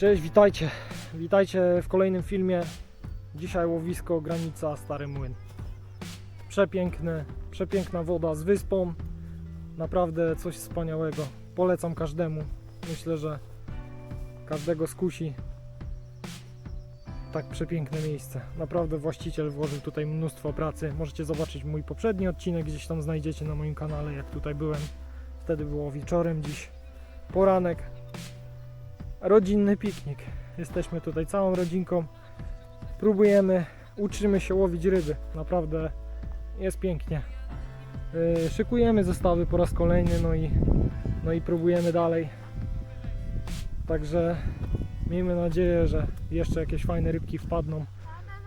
Cześć, witajcie. Witajcie w kolejnym filmie. Dzisiaj łowisko granica Stary Młyn. Przepiękne, przepiękna woda z wyspą. Naprawdę coś wspaniałego. Polecam każdemu. Myślę, że każdego skusi tak przepiękne miejsce. Naprawdę właściciel włożył tutaj mnóstwo pracy. Możecie zobaczyć mój poprzedni odcinek, gdzieś tam znajdziecie na moim kanale, jak tutaj byłem. Wtedy było wieczorem, dziś poranek. Rodzinny piknik. Jesteśmy tutaj całą rodzinką. Próbujemy, uczymy się łowić ryby. Naprawdę jest pięknie. Yy, szykujemy zestawy po raz kolejny, no i, no i próbujemy dalej. Także miejmy nadzieję, że jeszcze jakieś fajne rybki wpadną.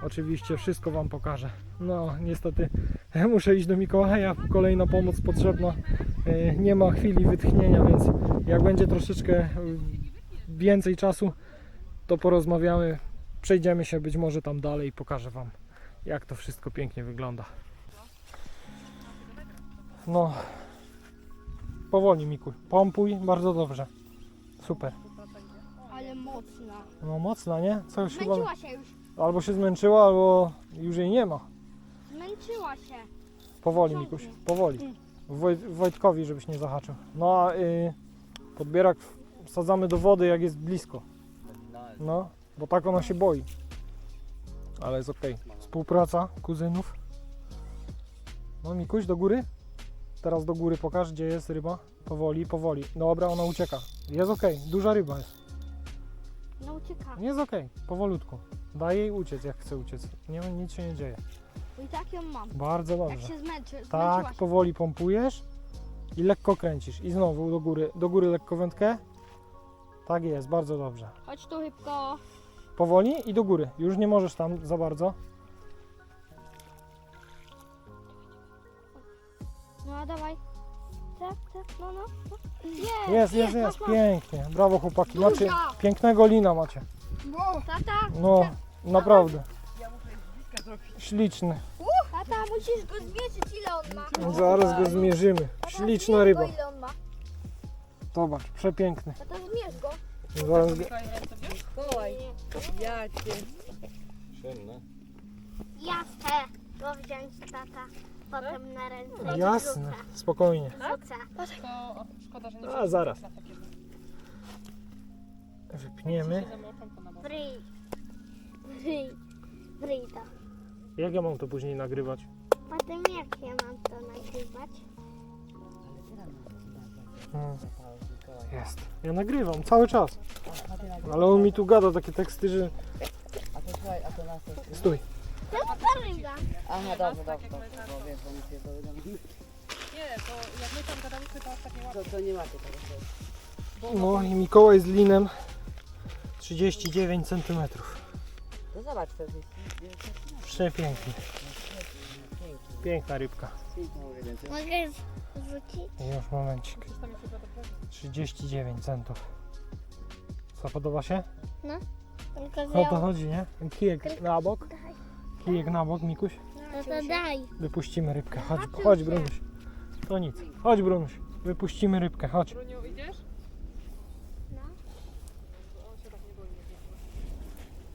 Oczywiście wszystko Wam pokażę. No, niestety muszę iść do Mikołaja. Kolejna pomoc potrzebna. Yy, Nie ma chwili wytchnienia, więc jak będzie troszeczkę więcej czasu, to porozmawiamy. Przejdziemy się być może tam dalej i pokażę Wam, jak to wszystko pięknie wygląda. No, powoli Mikuj. Pompuj, bardzo dobrze. Super. Ale mocna. No mocna, nie? Co już chyba... Zmęczyła się już. Albo się zmęczyła, albo już jej nie ma. Zmęczyła się. Powoli, Mikuś, powoli. Woj, Wojtkowi, żebyś nie zahaczył. No a y, podbierak wsadzamy do wody, jak jest blisko. No, bo tak ona się boi. Ale jest ok. Współpraca kuzynów. No, Mikuś, do góry. Teraz do góry pokaż, gdzie jest ryba. Powoli, powoli. Dobra, ona ucieka. Jest ok, duża ryba jest. No ucieka. Jest ok, powolutku. Daj jej uciec, jak chce uciec. Nie, nic się nie dzieje. Bo i tak ją mam. Bardzo Jak dobrze. się zmęczy, Tak, powoli pompujesz i lekko kręcisz. I znowu do góry, do góry lekko wędkę. Tak jest, bardzo dobrze. Chodź tu szybko. Powoli i do góry. Już nie możesz tam za bardzo. No a dawaj. Tak, tak, no, no. no. Jest, jest, jest. masz, masz. Pięknie. Brawo chłopaki. Macie Duża. pięknego lina macie. Tata, No, naprawdę. Śliczny. tata, musisz go zmierzyć, ile on ma. Zaraz go zmierzymy. Tata, Śliczna zmierz ryba. Ile on ma. Zobacz, przepiękny. Tata, zmierz go. Zaraz go... Mikołaj, ja cię. Jasne. Go wziąć tata. Potem na ręce. Jasne, spokojnie. Rzucę. To szkoda, że nie A, zaraz. Wypniemy. Bryj. Bryj. Bryj to. Jak ja mam to później nagrywać? Potem jak ja mam to nagrywać? Hmm. Jest. Ja nagrywam cały czas. Ale on mi tu gada takie teksty, że... A to słuchaj, a to nas to... Stój. To ta ryba. Aha, dobrze, dobrze, to. Nie, to jak my tam gadaliśmy, to tak nie łatwo. To, to nie łapie tego. No i Mikołaj z linem 39 cm. To zobacz, to jest Przepięknie. pięknie. Piękna rybka. Pięknie mówię zrzucić? Już momencik. Przecież tam jest chyba do brzegu. 39 centów. Co podoba się? Tylko O to chodzi, nie? Kijek na bok. Kijek na bok, Mikuś. No to daj. Wypuścimy rybkę. Chodź, chodź Brunuś. To nic. Chodź Brunuś. Wypuścimy rybkę, chodź. Bruniu, idziesz? No.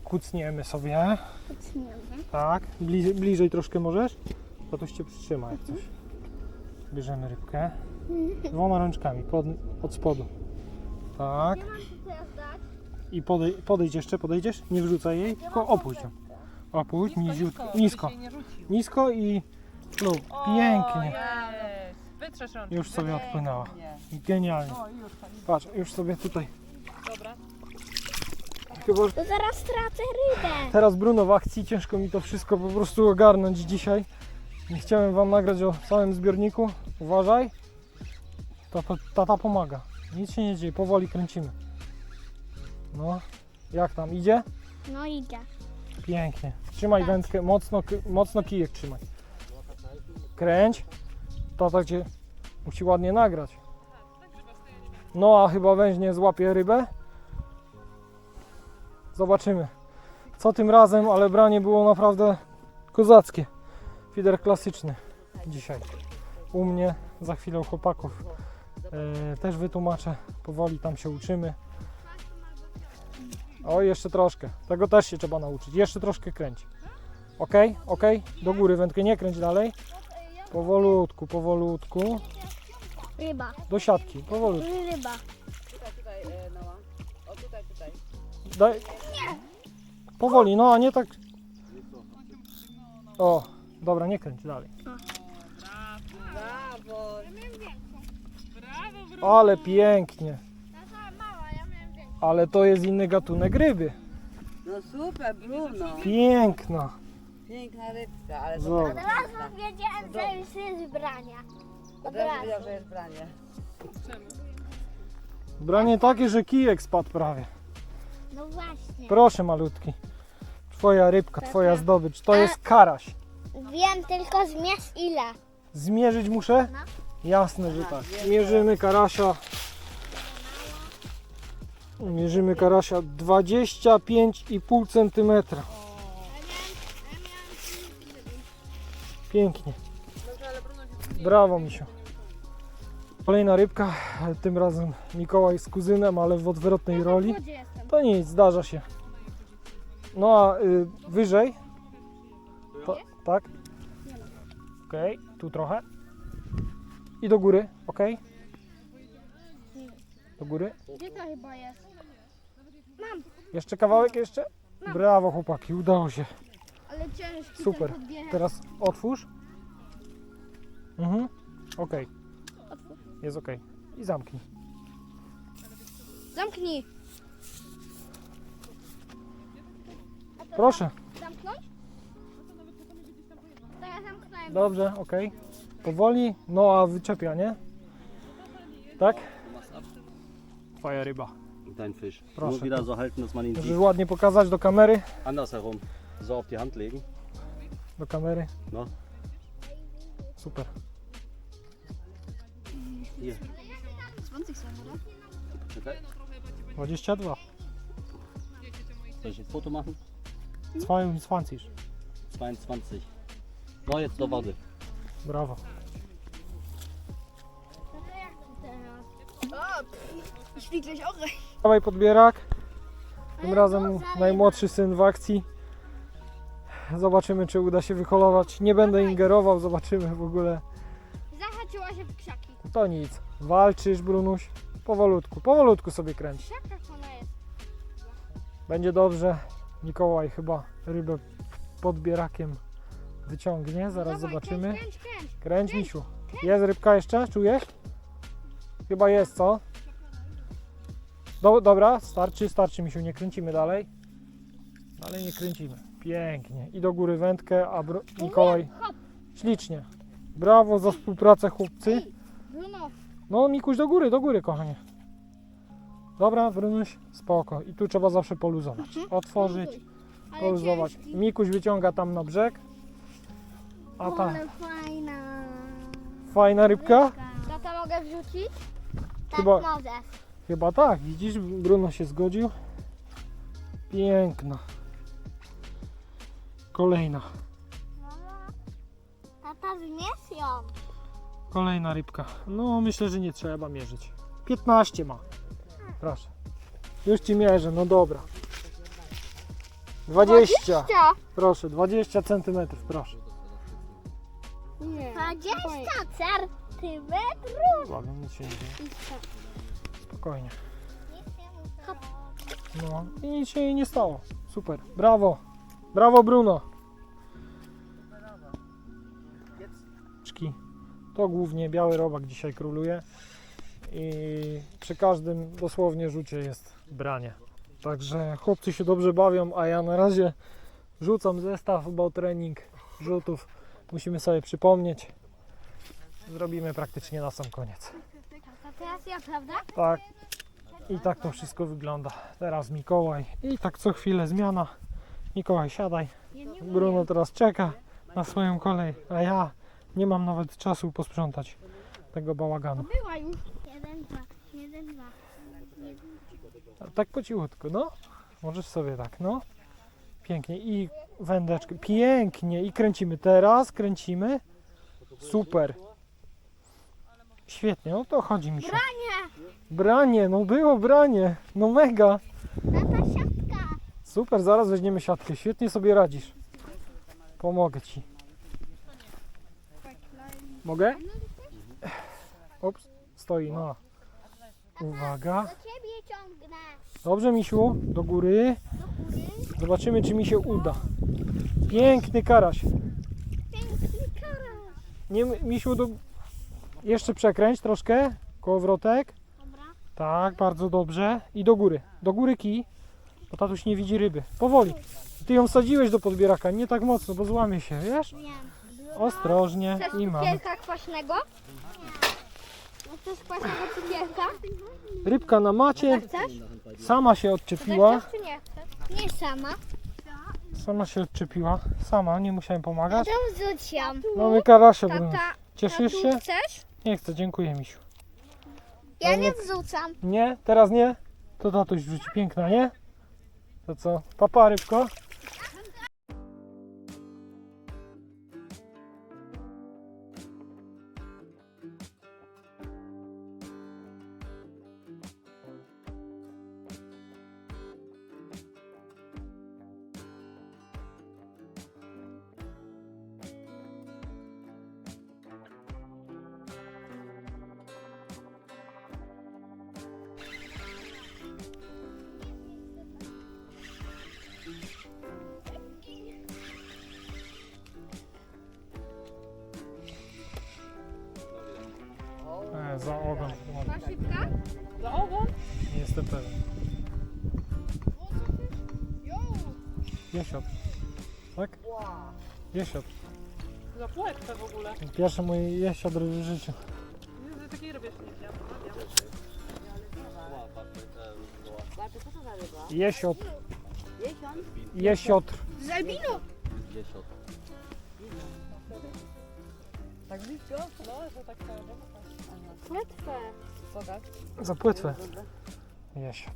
Kucniemy sobie. Tak. Bliżej, bliżej troszkę możesz? To tu się przytrzyma jak coś. Bierzemy rybkę. Dwoma rączkami pod, od spodu. Tak. I podej, podejdź jeszcze, podejdziesz? Nie wrzucaj jej, tylko opuść ją. Opuść, niziutko, nisko. Nisko i no, O, pięknie. Jest. Wytrzesz rączki. Już sobie odpłynęła. Nie. Genialnie. Patrz, już sobie tutaj. Dobra. Chyba To zaraz stracę rybę. teraz Bruno w akcji, ciężko mi to wszystko po prostu ogarnąć dzisiaj. Nie chciałem wam nagrać o całym zbiorniku. Uważaj. Tata, tata pomaga. Nic się nie dzieje, powoli kręcimy. No, jak tam idzie? No idzie. Pięknie. Trzymaj wędkę, mocno, mocno kijek trzymaj. Kręć. Tata cię musi ładnie nagrać. No a chyba węź nie złapie rybę. Zobaczymy. Co tym razem, ale branie było naprawdę kozackie. Fider klasyczny dzisiaj. U mnie, za chwilę u chłopaków. E, też wytłumaczę. Powoli tam się uczymy. O, jeszcze troszkę. Tego też się trzeba nauczyć. Jeszcze troszkę kręć. Ok, ok. Do góry wędkę nie kręć dalej. Powolutku, powolutku. Ryba. Do siatki, powolutku. Ryba. Tutaj, tutaj, e, Noa. O, tutaj, tutaj. Daj. Powoli, no a nie tak. O, dobra, nie kręć dalej. Brawo! Ale pięknie. Tata mała, ja miałem większą. Ale to jest inny gatunek ryby. No super, Bruno. Piękna. Piękna rybka, ale to Zobacz. Od razu wiedziałem, że już jest brania. Od razu że jest branie. Branie takie, że kijek spadł prawie. No właśnie. Proszę malutki. Twoja rybka, twoja zdobycz. To jest karaś. Wiem tylko zmierz ile. Zmierzyć muszę? No. Jasne, że tak. Mierzymy karasia. Mierzymy karasia 25,5 cm. Pięknie. Brawo, misiu. Kolejna rybka, tym razem Mikołaj z kuzynem, ale w odwrotnej roli. Gdzie jestem? To nic, zdarza się. No a y, wyżej? To, tak? Okej, tu trochę. I do góry, ok? Do góry. Gdzie to chyba jest? Jeszcze kawałek jeszcze? Brawo chłopaki, udało się. Ale ciężki Super. ten. Teraz otwórz. Mhm. Ok. Jest ok. I zamknij. Zamknij. Proszę. Dobrze, ok. Powoli. No a wyczepia, nie? Tak? Twoja ryba. Dein Fisch. Proszę. Nur wieder so halten, dass man ihn Możesz sieht. ładnie pokazać do kamery. Andersherum. So auf die Hand legen. Do kamery. No. Super. Hier. 20 są, no? Czekaj. 22. Soll ich ein Foto machen? 22. 22. No jetzt do wody. Brawo. No to jak to teraz? O, śpi gleich auch rein. Dawaj podbierak. Tym razem najmłodszy syn w akcji. Zobaczymy, czy uda się wyholować. Nie będę ingerował, zobaczymy w ogóle. Zahaczyła się w krzaki. To nic. Walczysz, Brunuś. Powolutku, powolutku sobie kręć. W krzakach ona jest. Będzie dobrze. Mikołaj chyba rybę podbierakiem wyciągnie. Zaraz Dawaj, zobaczymy. Kręć, kręć, kręć. Kręć, misiu. Jest rybka jeszcze? Czujesz? Chyba jest, co? Do, dobra, starczy, starczy, misiu. Nie kręcimy dalej. Dalej nie kręcimy. Pięknie. I do góry wędkę, a Bru- Mikołaj Hop. ślicznie. Brawo za współpracę, chłopcy. Bruno, No, Mikuś, do góry, do góry, kochanie. Dobra, Brunuś, spoko. I tu trzeba zawsze poluzować. Otworzyć, ale poluzować. ciężki. Mikuś wyciąga tam na brzeg. A ta Ale fajna. fajna rybka? Tata mogę wrzucić? Tak, Chyba- możesz. Chyba tak, widzisz, Bruno się zgodził. Piękna. Kolejna, Tata zmierz ją. kolejna rybka. No, myślę, że nie trzeba mierzyć. 15 ma. Proszę. Już ci mierzę, no dobra. 20. Proszę, 20 centymetrów, proszę. Nie. 20 centymetrów. Ładnie, nic się nie dzieje. Spokojnie. No i nic się jej nie stało. Super. Brawo. Brawo Bruno. Czki. To głównie biały robak dzisiaj króluje. I przy każdym dosłownie rzucie jest branie. Także chłopcy się dobrze bawią, a ja na razie rzucam zestaw, bo trening rzutów musimy sobie przypomnieć. Zrobimy praktycznie na sam koniec. A teraz ja, prawda? Tak. I tak to wszystko wygląda. Teraz Mikołaj. I tak co chwilę zmiana. Mikołaj, siadaj. Bruno teraz czeka na swoją kolej, a ja nie mam nawet czasu posprzątać tego bałaganu. była już. Jeden, dwa, jeden, dwa. Tak po cichutku, no. Możesz sobie tak, no. Pięknie. I wędeczkę. Pięknie. I kręcimy. Teraz kręcimy. Super. Świetnie, no to chodzi mi się. Branie! Branie, no było branie. No mega. Tata siatka. Super, zaraz weźmiemy siatkę. Świetnie sobie radzisz. Pomogę ci. Mogę? Ops, stoi, no. Uwaga. Do ciebie ciągnę. Dobrze, misiu, do góry. Do góry. Zobaczymy, czy mi się uda. Piękny karaś. Piękny karaś. Nie, misiu, do... jeszcze przekręć troszkę. Kołowrotek. Dobra. Tak, bardzo dobrze. I do góry. Do góry kij, bo tatuś nie widzi ryby. Powoli. Ty ją wsadziłeś do podbieraka, nie tak mocno, bo złamie się, wiesz? Wiem. Ostrożnie Chcesz i mamy. cukierka kwaśnego? Nie. Chcesz kwaśnego cukierka? Rybka na macie, Chcesz? sama się odczepiła. Chcesz czy nie chcesz? Nie sama. Sama się odczepiła. Sama, nie musiałem pomagać. To wrzuciłam. Mamy karasia, bo Tata, cieszysz tatu, się? chcesz? Nie chcę, dziękuję misiu. Ja nie- wrzucam. Nie? Teraz nie? To tatuś wrzuci. Piękna, nie? To co? Papa rybko? W ogóle. Pierwszy mój jesiot w życiu. Nigdy takiej ryby jeszcze nie widziałam. Bartek, co to za ryba? Jesiot. Jesion? Jesiot. Zalbino. Dziesiąt. Tak blisko? No, że tak powiem. Płetwę. Pokaż. Za płetwę. Jesiot.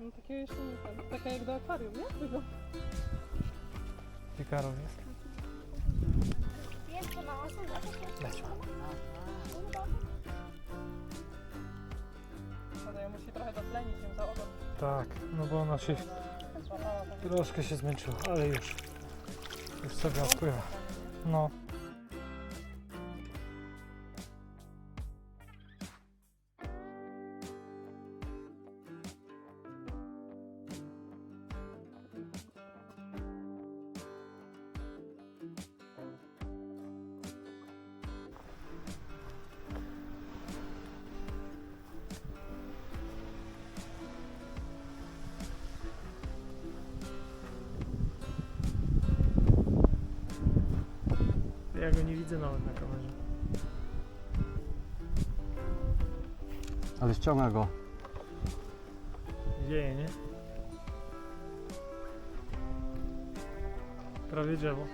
No takiego jeszcze nie wiem. Taka jak do akwarium, nie? Tylko jest. Leć. ale ja musi trochę dotlenić ją za. Tak, no bo ona się troszkę się zmęczyła, ale już. Już sobie odpływa. No. Ja go nie widzę nawet na kamerze. Ale ściąga go. Dzieje, nie? Prawie drzewo.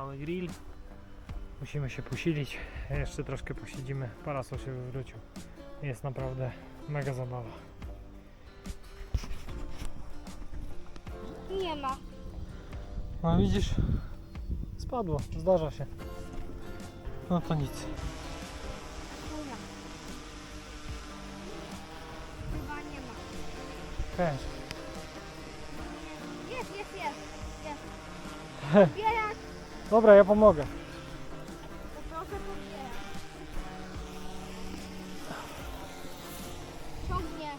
Mały grill. Musimy się posilić. Jeszcze troszkę posiedzimy. Parasol się wywrócił. Jest naprawdę mega zabawa. Nie ma. No widzisz? Spadło. Zdarza się. No to nic. Chyba nie ma. Jest, jest, jest. Jest. Dobra, ja pomogę. Ciągnie.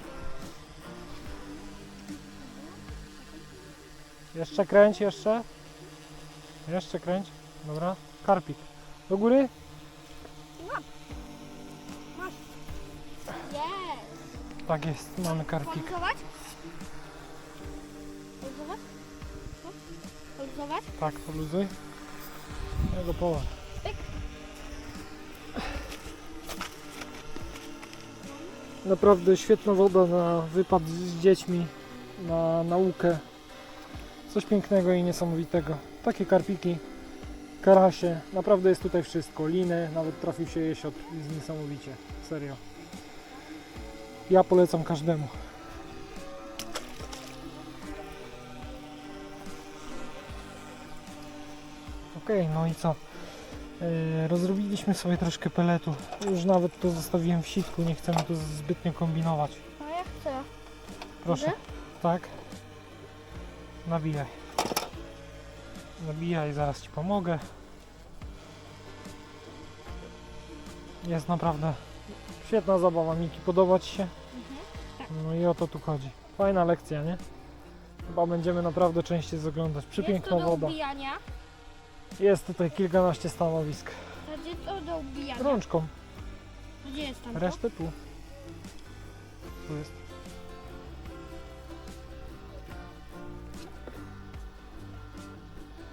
Jeszcze kręć, jeszcze. Jeszcze kręć. Dobra. Karpik. Do góry. Jest. Tak jest, mamy karpik. Poluzować? Poluzować? Poluzować? Tak, poluzuj. Ja go połam. Pyk. Naprawdę świetna woda na wypad z dziećmi, na naukę. Coś pięknego i niesamowitego. Takie karpiki, karasie, naprawdę jest tutaj wszystko. Liny, nawet trafił się jesiot, jest niesamowicie. Serio. Ja polecam każdemu. No i co? Yy, rozrobiliśmy sobie troszkę peletu. Już nawet to zostawiłem w sitku, nie chcemy tu zbytnio kombinować. No ja chcę. Proszę. Mogę? Tak. Nabijaj. Nabijaj, zaraz Ci pomogę. Jest naprawdę świetna zabawa, Miki. Podoba Ci się? No i o to tu chodzi. Fajna lekcja, nie? Chyba będziemy naprawdę częściej zaglądać. Przepiękna Jest to do woda. ubijania. Jest tutaj kilkanaście stanowisk. A gdzie to do ubijania? Rączką. Gdzie jest tam? Resztę tu. Tu jest.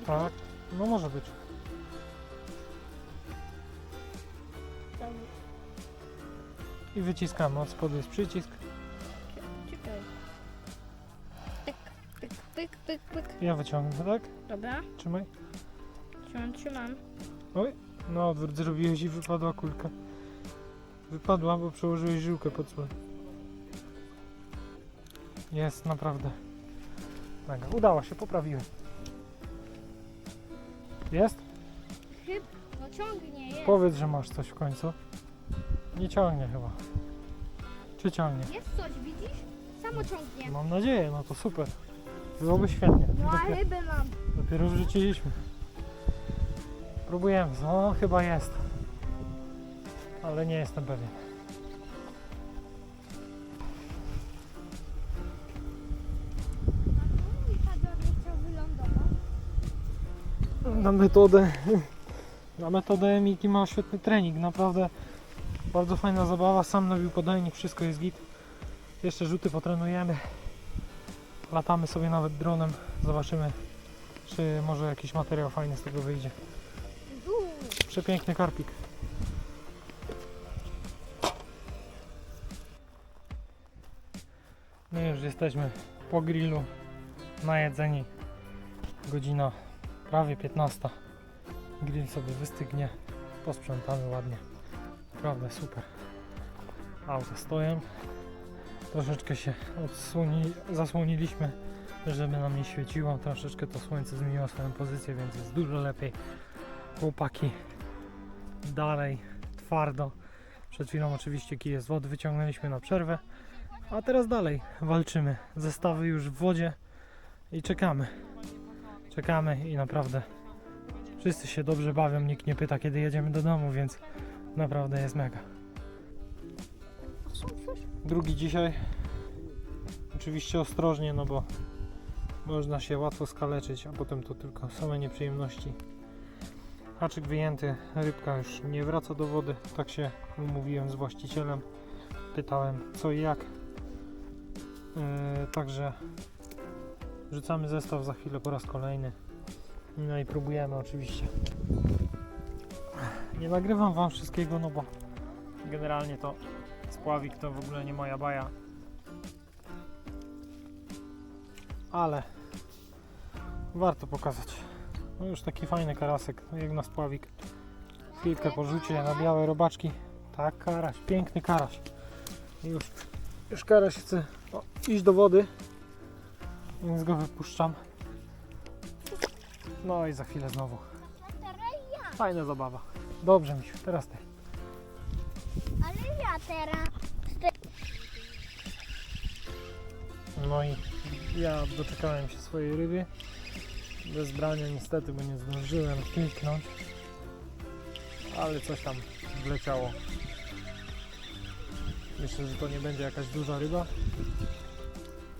Tak. No może być. I wyciskamy. Od spodu jest przycisk. Czekaj. Pyk, pyk, pyk, pyk, pyk. Ja wyciągnę, tak? Dobra, Trzymaj. Trzymam, trzymam. No odwrót zrobiłeś i wypadła kulka. Wypadła, bo przełożyłeś żyłkę pod. Jest, naprawdę. Mega. Udało się, poprawiłem. Jest? Chyb, no ciągnie, jest. Powiedz, że masz coś w końcu. Nie ciągnie chyba. Czy ciągnie? Jest coś, widzisz? Samo ciągnie. Mam nadzieję, no to super. Byłoby świetnie. No a Dopiero, ryby mam. dopiero wrzuciliśmy. Próbujemy. No chyba jest. Ale nie jestem pewien. Na metodę. Na metodę Miki ma świetny trening. Naprawdę bardzo fajna zabawa. Sam nabił podajnik, wszystko jest git. Jeszcze rzuty potrenujemy. Latamy sobie nawet dronem. Zobaczymy, czy może jakiś materiał fajny z tego wyjdzie. Przepiękny karpik. My już jesteśmy po grillu najedzeni. Godzina prawie 15. Grill sobie wystygnie. Posprzątamy ładnie. Naprawdę super. Auta stoją. Troszeczkę się odsłoni, zasłoniliśmy, żeby nam nie świeciło. Troszeczkę to słońce zmieniło swoją pozycję, więc jest dużo lepiej. Chłopaki dalej twardo. Przed chwilą oczywiście kije z wody wyciągnęliśmy na przerwę. A teraz dalej walczymy. Zestawy już w wodzie i czekamy. Czekamy i naprawdę wszyscy się dobrze bawią. Nikt nie pyta kiedy jedziemy do domu, więc naprawdę jest mega. Drugi dzisiaj. Oczywiście ostrożnie, no bo można się łatwo skaleczyć, a potem to tylko same nieprzyjemności. Haczyk wyjęty, rybka już nie wraca do wody. Tak się umówiłem z właścicielem. Pytałem co i jak. Yy, także rzucamy zestaw za chwilę po raz kolejny. No i próbujemy oczywiście. Nie nagrywam wam wszystkiego, no bo generalnie to spławik to w ogóle nie moja baja. Ale warto pokazać. No już taki fajny karasek, no jak na spławik. Chwilkę po rzucie na białe robaczki. Tak, karaś, piękny karaś. Już, już karaś chce o, iść do wody, więc go wypuszczam. No i za chwilę znowu. Fajna zabawa. Dobrze mi się, teraz ty. Ale ja teraz. No i ja doczekałem się swojej ryby. Bez brania niestety, bo nie zdążyłem kliknąć. Ale coś tam wleciało. Myślę, że to nie będzie jakaś duża ryba.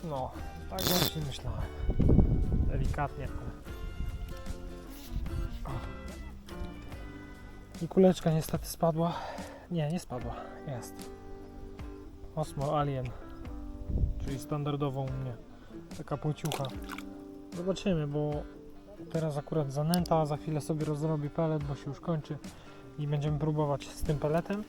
No, tak właśnie myślałem. Delikatnie. I kuleczka niestety spadła. Nie, nie spadła. Jest. Osmo Alien czyli standardową u mnie. Taka płciucha. Zobaczymy, bo teraz akurat zanęta, za chwilę sobie rozrobi pelet, bo się już kończy i będziemy próbować z tym peletem.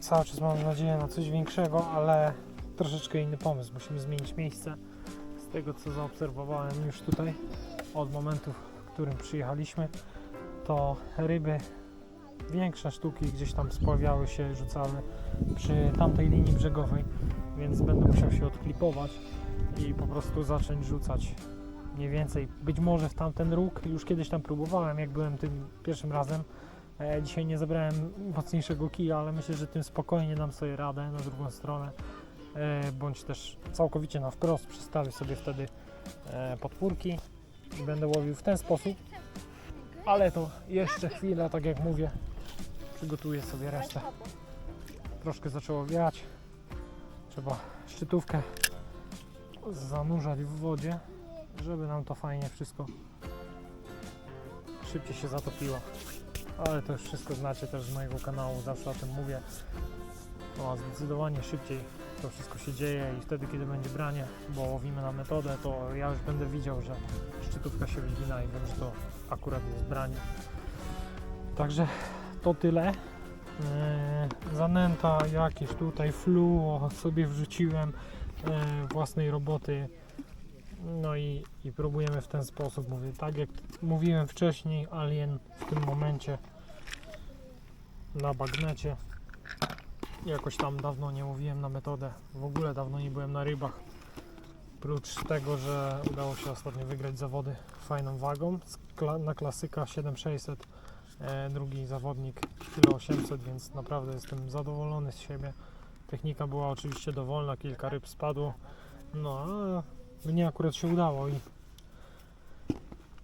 Cały czas mam nadzieję na coś większego, ale troszeczkę inny pomysł. Musimy zmienić miejsce. Z tego co zaobserwowałem już tutaj od momentu, w którym przyjechaliśmy, to ryby większe sztuki gdzieś tam spławiały się, rzucały przy tamtej linii brzegowej, więc będę musiał się odklipować i po prostu zacząć rzucać mniej więcej. Być może w tamten róg, już kiedyś tam próbowałem, jak byłem tym pierwszym razem. E, dzisiaj nie zabrałem mocniejszego kija, ale myślę, że tym spokojnie dam sobie radę na drugą stronę. E, bądź też całkowicie na wprost przestawię sobie wtedy e, podpórki i będę łowił w ten sposób. Ale to jeszcze chwila, tak jak mówię, przygotuję sobie resztę. Troszkę zaczęło wiać. Trzeba szczytówkę zanurzać w wodzie, żeby nam to fajnie wszystko szybciej się zatopiło. Ale to już wszystko znacie też z mojego kanału, zawsze o tym mówię. No, zdecydowanie szybciej to wszystko się dzieje i wtedy, kiedy będzie branie, bo łowimy na metodę, to ja już będę widział, że szczytówka się wygina i wiem, że to akurat jest branie. Także to tyle. Eee, zanęta jakieś tutaj fluo sobie wrzuciłem własnej roboty. No i, i próbujemy w ten sposób. Mówię, tak jak mówiłem wcześniej, Alien w tym momencie na bagnecie. Jakoś tam dawno nie mówiłem na metodę. W ogóle dawno nie byłem na rybach. Prócz tego, że udało się ostatnio wygrać zawody fajną wagą na klasyka 7600 e, drugi zawodnik kilo 800, więc naprawdę jestem zadowolony z siebie. Technika była oczywiście dowolna, kilka ryb spadło, no a mnie akurat się udało i,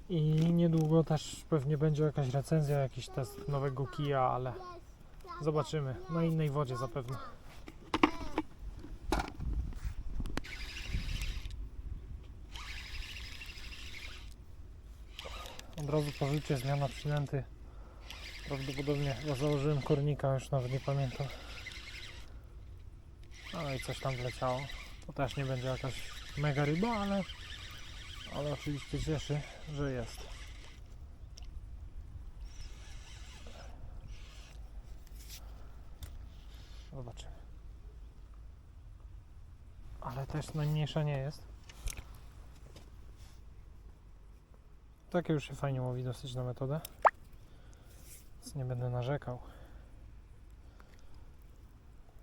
i niedługo też pewnie będzie jakaś recenzja, jakiś test nowego kija, ale zobaczymy. Na innej wodzie zapewne. Od razu po rzucie zmiana przynęty. Prawdopodobnie chyba założyłem kornika, już nawet nie pamiętam. No i coś tam wleciało. To też nie będzie jakaś mega ryba, ale, ale oczywiście cieszy, że jest. Zobaczymy. Ale też najmniejsza nie jest. Takie już się fajnie łowi dosyć na metodę. Więc nie będę narzekał.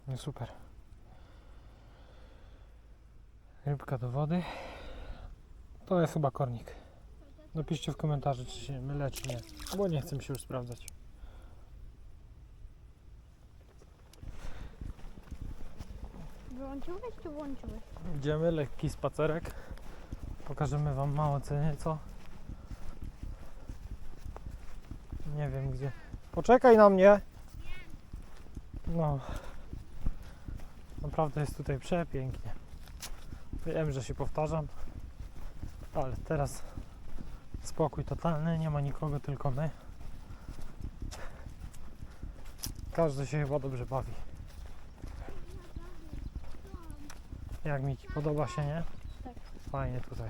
No super. Rybka do wody. To jest chyba kornik. Napiszcie w komentarzu, czy się mylę, czy nie. Bo nie chcę się już sprawdzać. Wyłączyłeś czy włączyłeś? Idziemy, lekki spacerek. Pokażemy Wam ceny, co? Nie wiem gdzie. Poczekaj na mnie! No. Naprawdę jest tutaj przepięknie. Wiem, że się powtarzam, ale teraz spokój totalny, nie ma nikogo, tylko my. Każdy się chyba dobrze bawi. Jak Miki, podoba się, nie? Tak. Fajnie tutaj.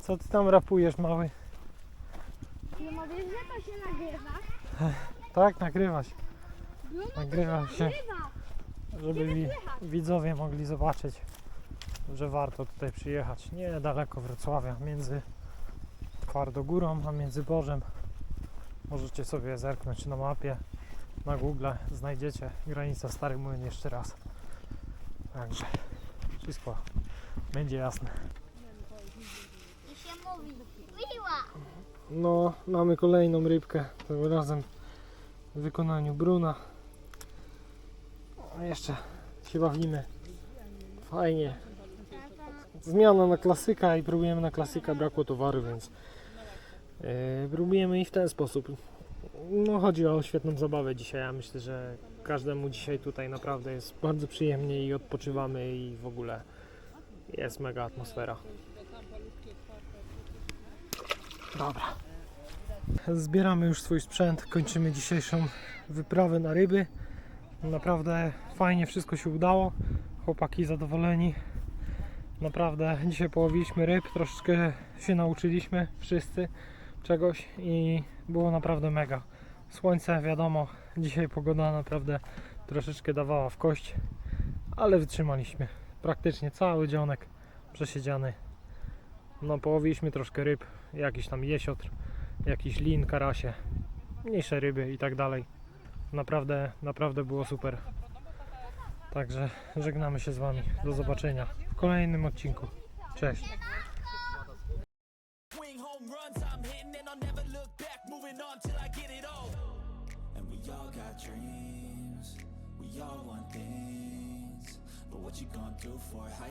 Co ty tam rapujesz, mały? No mówię, że to się nagrywa. Tak, nagrywa się. Nagrywa się. Żeby wi- widzowie mogli zobaczyć, że warto tutaj przyjechać. Nie daleko Wrocławia, między Twardogórą a między Bożem. Możecie sobie zerknąć na mapie, na Google, znajdziecie granica Stary Młyn jeszcze raz. Także wszystko będzie jasne. I się mówi. No, mamy kolejną rybkę, tym razem w wykonaniu Bruna. A jeszcze się bawimy. Fajnie. Zmiana na klasyka i próbujemy na klasyka, brakło towaru, więc yy, próbujemy i w ten sposób. No chodzi o świetną zabawę dzisiaj, ja myślę, że każdemu dzisiaj tutaj naprawdę jest bardzo przyjemnie i odpoczywamy i w ogóle jest mega atmosfera. Dobra. Zbieramy już swój sprzęt, kończymy dzisiejszą wyprawę na ryby. Naprawdę fajnie wszystko się udało. Chłopaki zadowoleni. Naprawdę dzisiaj połowiliśmy ryb, troszeczkę się nauczyliśmy wszyscy czegoś i było naprawdę mega. Słońce, wiadomo, dzisiaj pogoda naprawdę troszeczkę dawała w kość, ale wytrzymaliśmy. Praktycznie cały dzionek przesiedziany. No połowiliśmy troszkę ryb, jakiś tam jesiotr, jakiś lin, karasie, mniejsze ryby i tak dalej. Naprawdę, naprawdę było super. Także żegnamy się z Wami. Do zobaczenia w kolejnym odcinku. Cześć.